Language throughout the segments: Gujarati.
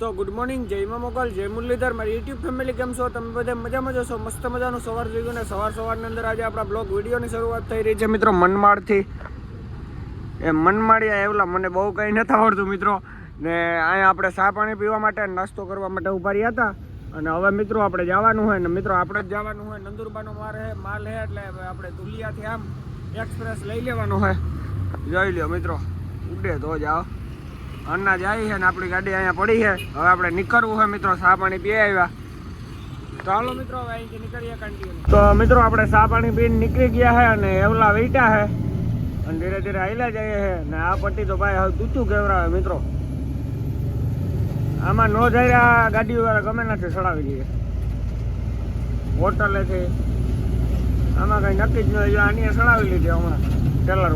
તો ગુડ મોર્નિંગ જય મા મોગલ, જય મુરલીધર. મારી યુટ્યુબ ફેમિલી કેમ છો? તમે બધા મજામાં જશો મસ્ત મજાનું સવાર જોઈ ગયું ને સવાર સવારની અંદર આજે આપણા બ્લોગ વિડીયોની શરૂઆત થઈ રહી છે મિત્રો મનમાળથી એ મનમાળિયા એવલા મને બહુ કંઈ નથી આવડતું મિત્રો. ને અહીંયા આપણે ચા પાણી પીવા માટે નાસ્તો કરવા માટે ઊભા રહ્યા હતા. અને હવે મિત્રો આપણે જવાનું હોય ને મિત્રો આપણે જ જવાનું હોય. નંદુરબાનો માર હે, માલ હે, એટલે આપણે ધુલિયાથી આમ એક્સપ્રેસ લઈ લેવાનું હોય જોઈ લ્યો મિત્રો. ઉડે તો જાઓ. અન્ના જાય છે ને આપણી ગાડી અહીંયા પડી છે. હવે આપણે નીકળવું છે મિત્રો સા પાણી પી આવ્યા. હાલો મિત્રો નીકળીએ તો મિત્રો, આપણે સા પાણી પીને નીકળી ગયા છે અને એવલા વેટા છે. અને ધીરે ધીરે હાલ્યા જઈએ છે. ને આ પટ્ટી તો ભાઈ હવે તૂચું કેવરાવે મિત્રો. આમાં નો જઈ રહ્યા વાળા ગમે નથી સડાવી દઈએ હોટલેથી આમાં કઈ નક્કી જ નહીં આની સડાવી લીધી હમણાં ટેલર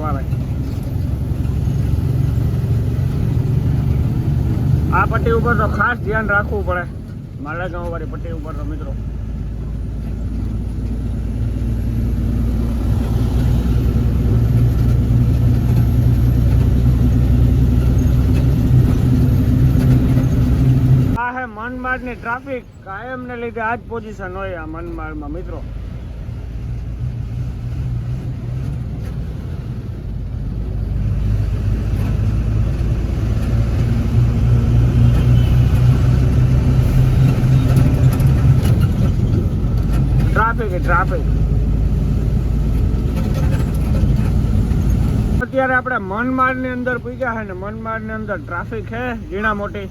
આ પટ્ટી ઉપર તો ખાસ ધ્યાન રાખવું પડે. માલેગાંવ વાળી પટ્ટી ઉપર તો, મિત્રો. આ હે મનમાડની ટ્રાફિક. કાયમ ને લીધે આ જ પોઝિશન હોય આ મનમાડમાં મિત્રો. Traffic traffic? અત્યારે આપણે મનમાડની અંદર પૂજ્યા છે ને મનમાડની અંદર ટ્રાફિક છે ઝીણા મોટી.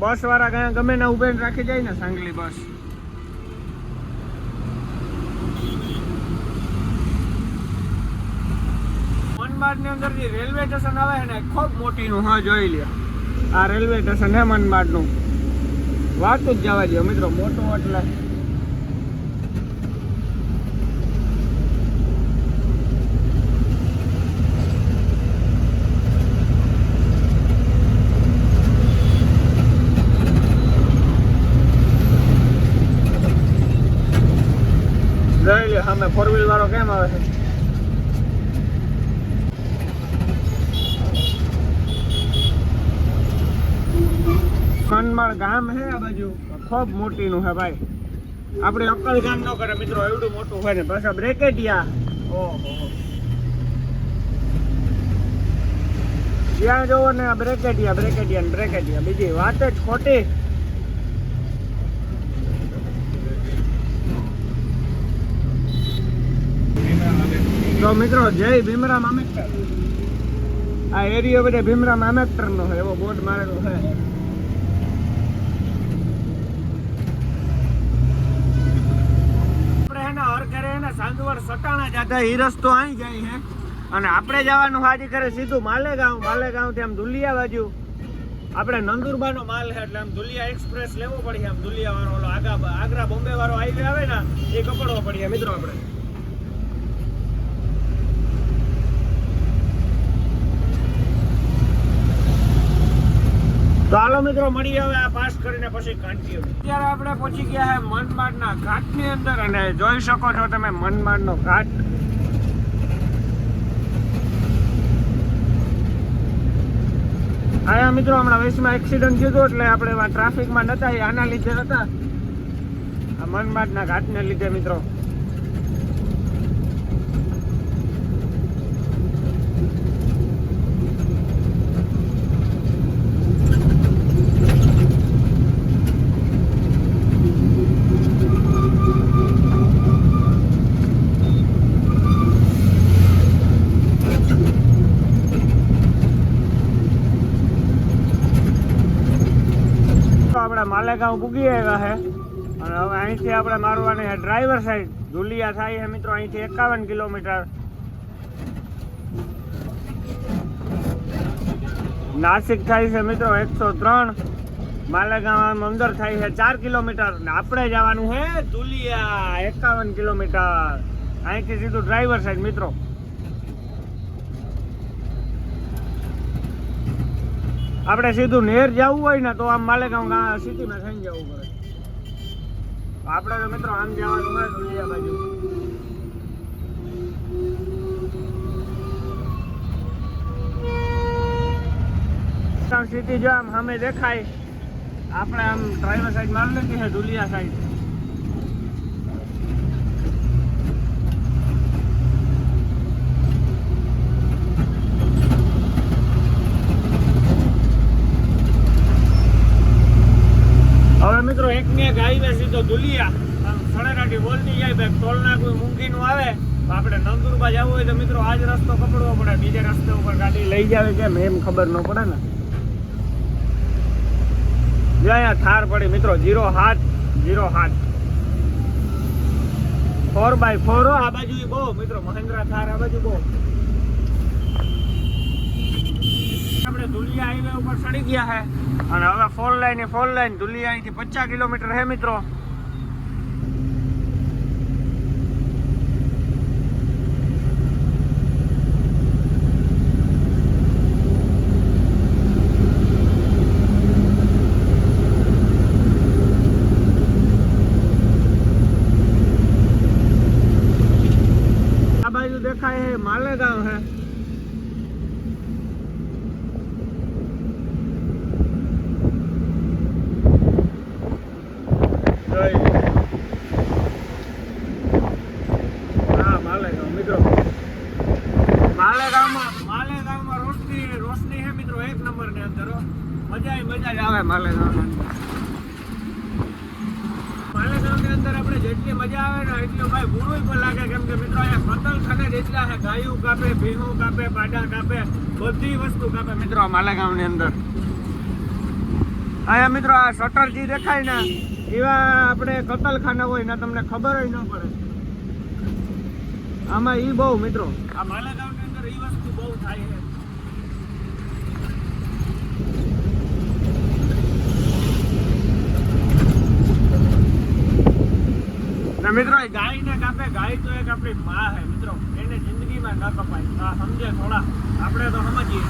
બસ વાળા કયા ગમે ને ઉભે રાખી જાય ને સાંગલી બસ. મનમાડની અંદર જે રેલવે સ્ટેશન આવે છે ને ખૂબ મોટી નું હા, જોઈ લ્યો. આ રેલવે સ્ટેશન હે મનમાડનું વાત જ જવા દે મિત્રો, મોટું એટલે જોઈ લ્યો સામે ફોર વ્હીલ વાળો કેમ આવે છે. ખનમાળ ગામ હે આ બાજુ. ખૂબ મોટી નું હે ભાઈ. આપણે અક્કલ ગામ ન કરે મિત્રો એવડું મોટું હોય ને પાછા બ્રેકેટિયા. ઓહો. ત્યાં જોવો ને આ બ્રેકેટિયા બ્રેકેટિયા બ્રેકેટિયા બીજી વાત જ ખોટી. તો મિત્રો, જય ભીમરામ આંબેડકર. આ એરિયો બધે ભીમરામ આંબેડકર નો હોય એવો બોર્ડ મારેલો છે. ઘરે સટાણા જાતા ઈ રસ્તો અહીં જાય હે અને આપણે જવાનું હાજી કરે સીધું માલેગાંવ, માલેગાંવથી આમ દુલિયા બાજુ. આપણે નંદુરબાનો માલ છે એટલે આમ દુલિયા એક્સપ્રેસ લેવો પડે આમ દુલિયા વાળો આગ્રા બોમ્બે વાળો હાઈવે આવે ને, એ કપડવો પડે મિત્રો આપણે. હાલો મિત્રો મળી હવે આ પાસ કરીને પછી કન્ટિન્યુ અત્યારે આપણે પહોંચી ગયા છે મનમાડના ઘાટની અંદર અને જોઈ શકો છો તમે મનમાડનો ઘાટ. આયા મિત્રો, હમણાં વેસમાં એક્સિડન્ટ થયું એટલે આપણે ટ્રાફિકમાં નતા, આના લીધે હતા આ મનમાડના ઘાટને લીધે મિત્રો તો આપણે માલેગાંવ પૂગી આવ્યા છે અને હવે અહીંથી આપણે મારવાની છે ડ્રાઈવર સાઈડ ધુલિયા થાય છે મિત્રો, અહીંથી એકાવન કિલોમીટર. નાસિક થાય છે મિત્રો એકસો ત્રણ. માલેગાંવ અંદર થાય છે ચાર કિલોમીટર. ને આપણે જવાનું છે ધુલિયા, એકાવન કિલોમીટર. અહીંથી સીધું ડ્રાઈવર સાઈડ મિત્રો. આપણે સીધું નેર જવું હોય ને તો આમ માલેગાંવ સિટીમાં થઈને જવું પડે. આપણે તો મિત્રો આમ જવાનું હોય બીજા બાજુ. સિટી જો આમ સામે દેખાય, આપણે આમ ડ્રાઈવર સાઈડ માર લીધી છે ધુલિયા સાઈડ હવે મિત્રો એક ને એક હાઈવે સીધો ધુલિયા આમ સડેરાટી બોલતી જાય, ભાઈ ટોલના કોઈ મૂંગીનું આવે આપણે નંદુરબા જવું હોય તો મિત્રો આ રસ્તો પકડવો પડે, બીજે રસ્તે ઉપર ગાડી લઈ જાવે કેમ, એમ ખબર ન પડે ને. જ્યાં થાર પડી, મિત્રો, જીરો હાથ જીરો હાથ. ફોર બાય ફોર આ બાજુ બહુ, મિત્રો, મહેન્દ્રા થાર, આ બાજુ બહુ. આપણે ધુલિયા હાઈવે ઉપર ચડી ગયા છે અને હવે four line four line Dhulia અહીંથી પચાસ કિલોમીટર છે મિત્રો આ બાજુ દેખાય છે માલેગાંવ છે જોઈ લો. હા માલેગાંવ મિત્રો માલેગાંવમાં માલેગાંવમાં રોશની રોશની છે મિત્રો એક નંબરની અંદર હો. મજા ય મજા જ આવે માલેગાંવની અંદર માલેગાંવની અંદર આપણે જેટલી મજા આવે ને એટલું ભાઈ બુરું પણ લાગે કેમ કે મિત્રો અહીંયા કતલખાને જેટલા છે ગાયું કાપે કાપે પાડા કાપે, બધી વસ્તુ કાપે. મિત્રો, આ માલેગાંવની અંદર. અહીંયા મિત્રો, આ શટર જે દેખાય ને, એવા આપણે કતલખાના હોય ને, તમને ખબર જ ન પડે. આમાં ઈ બહુ, મિત્રો. આ માલેગાંવની અંદર ઈ વસ્તુ બહુ થાય છે. મિત્રો, એ ગાયને કાપે, ગાય તો એક આપણી માં હે, મિત્રો. જિંદગીમાં ન કપાય. આ સમજે થોડા. આપણે તો સમજીએ.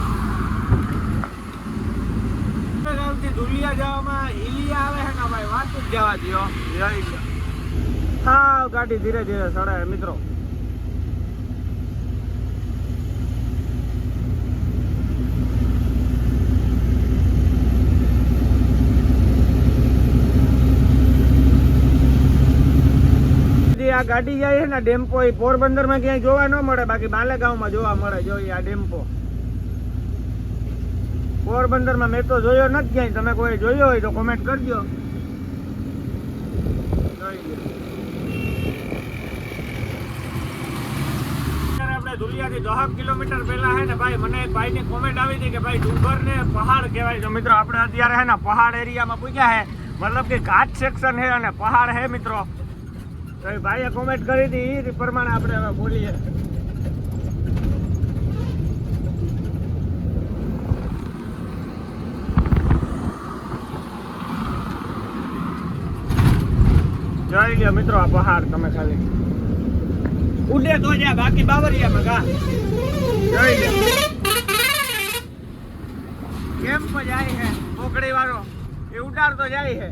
ધુલિયા જવામાં હિલિયા આવે છે ને ભાઈ? વાત જ જવા દો હા ગાડી ધીરે ધીરે સડે મિત્રો જે આ ગાડી જાય છે ને ડેમ્પો એ પોરબંદરમાં ક્યાંય જોવા ન મળે, બાકી બાલેગાંવમાં જોવા મળે. જો આ ડેમ્પો. પોરબંદરમાં તો જોયો નથી ક્યાંય. તમે કોઈ જોયો હોય તો કોમેન્ટ કરજો. ધુલિયાથી દહક કિલોમીટર પહેલા હે ને, ભાઈ, મને એક ભાઈની કોમેન્ટ આવી હતી કે, ભાઈ ડુંગર પહાડ કહેવાય. છે મિત્રો, આપણે અત્યારે હે ને, પહાડ એરિયામાં પૂછ્યા હે મતલબ કે ઘાટ સેક્શન હે અને પહાડ હે મિત્રો. તો ભાઈએ કોમેન્ટ કરી હતી એ પ્રમાણે આપણે હવે બોલીએ. જોઈ લ્યો મિત્રો આ પહાડ તમે ખાલી. ઉડે તો જ્યાં બાકી બાવરિયામાં ગા. જોઈ લ્યો કેમ જાય હે? ઓકડી વાળો. એ ઉડાર તો જાય છે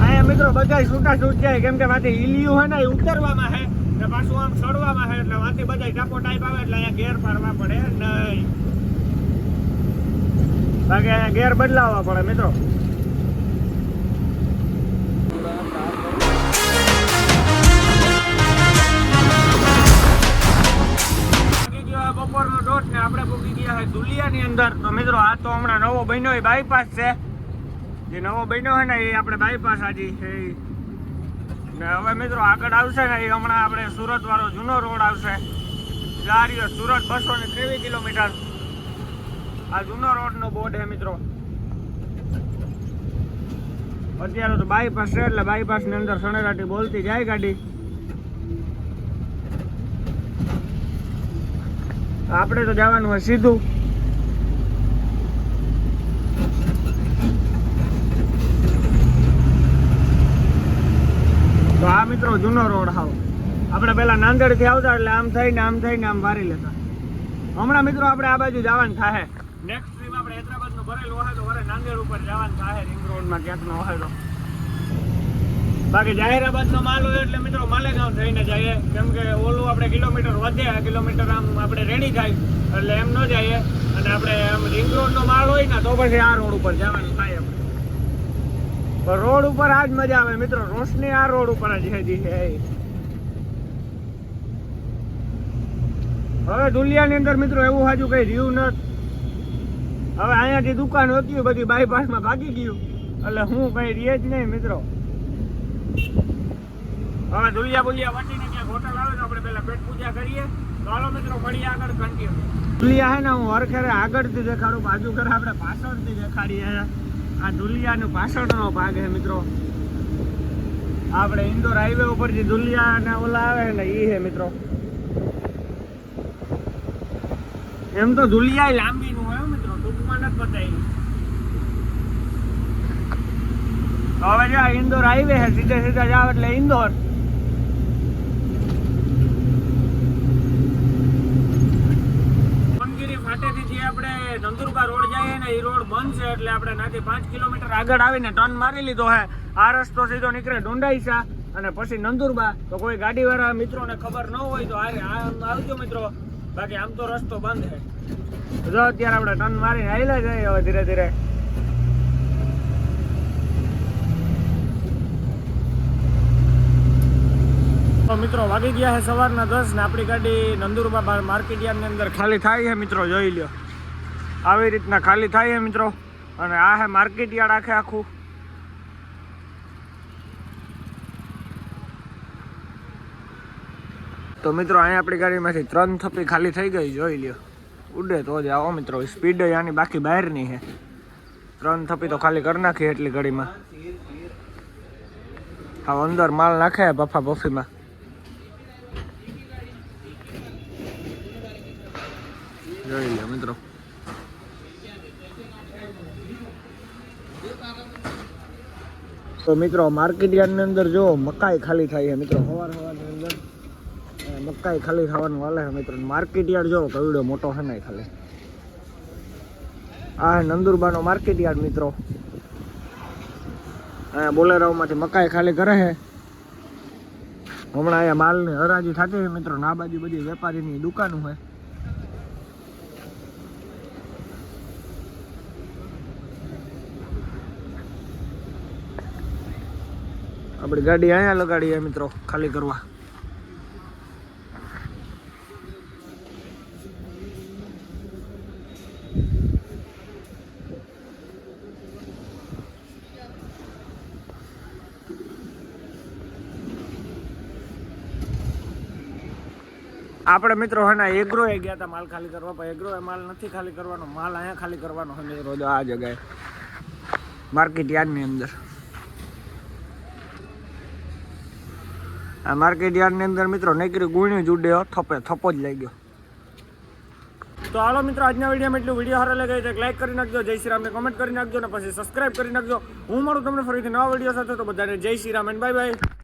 અહીંયા મિત્રો બધા છૂટા છૂટ જાય. કેમ કે માંથી ઈલિયું હોય ને એ ઉતરવામાં હે ને પાછું આમ સડવામાં હે એટલે માંથી બધા ટાપો ટાઈપ આવે એટલે અહીંયા ગેર પાડવા પડે નહીં. બાકી અહીંયા ગેર બદલાવવા પડે મિત્રો. બપોરનો દોઢ ને આપણે પૂકી ગયા છે દુલિયાની અંદર. તો મિત્રો, આ તો હમણાં નવો બન્યો બાયપાસ છે. જે નવો બન્યો છે ને એ આપણે બાયપાસ આજી છે. ને હવે મિત્રો આગળ આવશે ને એ હમણાં આપણે સુરત વાળો જૂનો રોડ આવશે. લારીઓ સુરત બસો ને ત્રેવીસ કિલોમીટર. આ જૂનો રોડ નો બોર્ડ છે મિત્રો. અત્યારે તો બાયપાસ છે એટલે બાયપાસની અંદર સણેરાટી બોલતી જાય ગાડી. આપણે તો જવાનું હોય સીધું. મિત્રો, જૂનો રોડ હાવ. આપણે પહેલાં નાંદેડથી આવતા એટલે આમ થઈને આમ થઈને આમ વારી લેતા. હમણાં મિત્રો આપણે આ બાજુ જવાનું થાય નેક્સ્ટ ટ્રીપ આપણે હૈદરાબાદનું ભરેલું હોય તો વરે નાંદેડ ઉપર જવાનું થાય રિંગ રોડમાં ક્યાંકનો હોય તો. બાકી જાહેરાબાદનો માલ હોય એટલે મિત્રો માલેગાંવ થઈને જઈએ. કેમ કે ઓલું આપણે કિલોમીટર વધે, આ કિલોમીટર આમ આપણે રેડી થાય, એટલે એમ ન જઈએ. અને આપણે આમ રિંગ રોડનો માલ હોય ને, તો પછી આ રોડ ઉપર જવાનું થાય એમ રોડ ઉપર આ જ મજા આવે. મિત્રો, રોશની આ રોડ ઉપર જ હજી છે હવે દુલિયાની અંદર મિત્રો એવું હાજુ કઈ રહ્યું નથી હવે અહીંયાથી દુકાન હતી બધી બાયપાસમાં ભાગી ગયું. એટલે હું કઈ રહે જ નહીં મિત્રો. હવે દુલિયા બુલિયા વાટીને ક્યાંક હોટલ આવે તો આપણે પેલા પેટ પૂજા કરીએ. હાલો મિત્રો મળીએ આગળ કન્ટિન્યુ દુલિયા હે ને, હું હરખેરે આગળથી દેખાડું, બાજુ કરે આપણે પાછળથી દેખાડીએ. આ ધુલિયાનું પાછળનો ભાગ છે મિત્રો. આપણે ઇન્દોર હાઈવે ઉપર જે દુલિયા ને ઓલા આવે ને એ છે મિત્રો. એમ તો દુલિયા લાંબી નું હોય મિત્રો, ટૂંકમાં નથી બતાવી. હવે જો ઇન્દોર હાઈવે સીધે સીધા જાવ એટલે ઇન્દોર. આપણે નંદુરબા રોડ જઈએ ને એ રોડ બંધ છે એટલે આપણે નાથી પાંચ કિલોમીટર આગળ આવીને ટર્ન મારી લીધો હે. આ રસ્તો સીધો નીકળે ડુંડાઈસા અને પછી નંદુરબા તો કોઈ ગાડીવાળા મિત્રોને ખબર ન હોય તો આવજો મિત્રો. બાકી આમ તો રસ્તો બંધ છે. જો અત્યારે આપણે ટર્ન મારીને આવેલા જઈએ હવે ધીરે ધીરે. તો મિત્રો વાગી ગયા છે સવારના દસ ને આપણી ગાડી નંદુરબા માર્કેટ યાર્ડની અંદર ખાલી થાય છે મિત્રો, જોઈ લ્યો. આવી રીતના ખાલી થાય છે મિત્રો. અને આ હે માર્કેટ યાર્ડ આખે આખું. તો મિત્રો અહીંયા આપણી ગાડીમાંથી ત્રણ થપ્પી ખાલી થઈ ગઈ, જોઈ લ્યો. ઉડે તો જ આવો મિત્રો, સ્પીડ આની બાકી બહારની છે ત્રણ થપ્પી તો ખાલી કરી નાખી એટલી ગાડીમાં હા અંદર માલ નાખે બફા બફીમાં જોઈ લ્યો મિત્રો. તો મિત્રો માર્કેટ યાર્ડની અંદર જો મકાઈ ખાલી થાય છે મિત્રો. સવાર સવારની અંદર મકાઈ ખાલી થવાનું વાલે છે મિત્રો. માર્કેટ યાર્ડ જો કવિડો મોટો છે ને ખાલી. આ નંદુરબાનો માર્કેટ યાર્ડ મિત્રો. અહીંયા બોલેરાઓમાંથી મકાઈ ખાલી કરે છે. હમણાં અહીંયા માલની હરાજી થતી છે મિત્રો. ના બાજુ બધી વેપારીની દુકાનો છે. આપણી ગાડી અહીંયા લગાડીએ મિત્રો, ખાલી કરવા. આપણે મિત્રો હે ને એગ્રો એ ગયા હતા માલ ખાલી કરવા, પણ એગ્રો એ માલ નથી ખાલી કરવાનો, માલ અહીંયા ખાલી કરવાનો છે મિત્રો આ જગ્યાએ. માર્કેટ યાર્ડની અંદર. આ માર્કેટ યાર્ડની અંદર મિત્રો નીકળી ગુણ્યું જ થપે, થપો જ લઈ ગયો તો હાલો મિત્રો, આજના વિડીયોમાં એટલું વીડિયો સારો લાગે તો લાઈક કરી નાખજો, જય શ્રી રામને કમેન્ટ કરી નાખજો ને પછી સબસ્ક્રાઈબ કરી નાખજો. હું મારું તમને ફરીથી નવા વીડિયો સાથે, તો બધાને Jai Shri Ram and bye bye